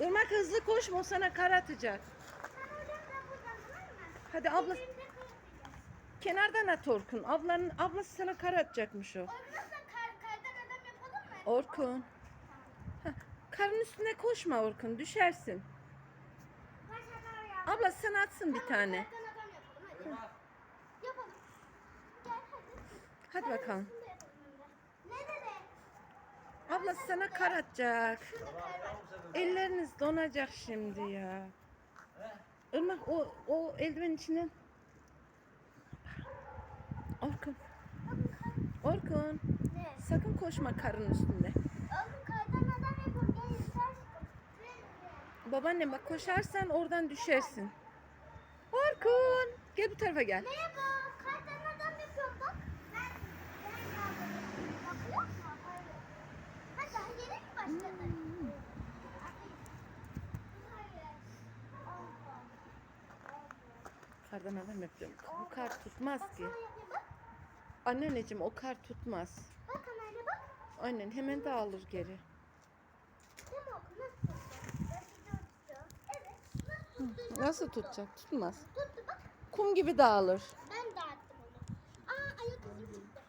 Irmak hızlı koşma o sana kar atacak. Hadi abla kenardan at Orkun. Ablanın ablası sana kar atacakmış o. Orkun. Heh, karın üstüne koşma Orkun düşersin. Abla sen atsın bir tane. Hadi. Bakalım. Ablası sana kar atacak. Elleriniz donacak şimdi ya. Irmak o, o eldivenin içinden. Orkun. Orkun. Ne? Sakın koşma karın üstünde. Oğlum kardan adam. Babaannem bak koşarsan oradan düşersin. Orkun. Gel bu tarafa gel. Merhaba. Kardan adam yapıyorum bak. Ben, ben yapıyorum. Bakıyor musun? Hayır. Ha daha yeni mi başladı? Hayır. Allah. Kardan adam yapıyorum. Bu kar tutmaz ki. Anneanneciğim o kar tutmaz. Bak kameraya bak. Aynen hemen dağılır geri. Nasıl tutacak? Tutmaz. Tuttu bak. Kum gibi dağılır. Ben dağıttım onu. Aa ayak izi çıktı.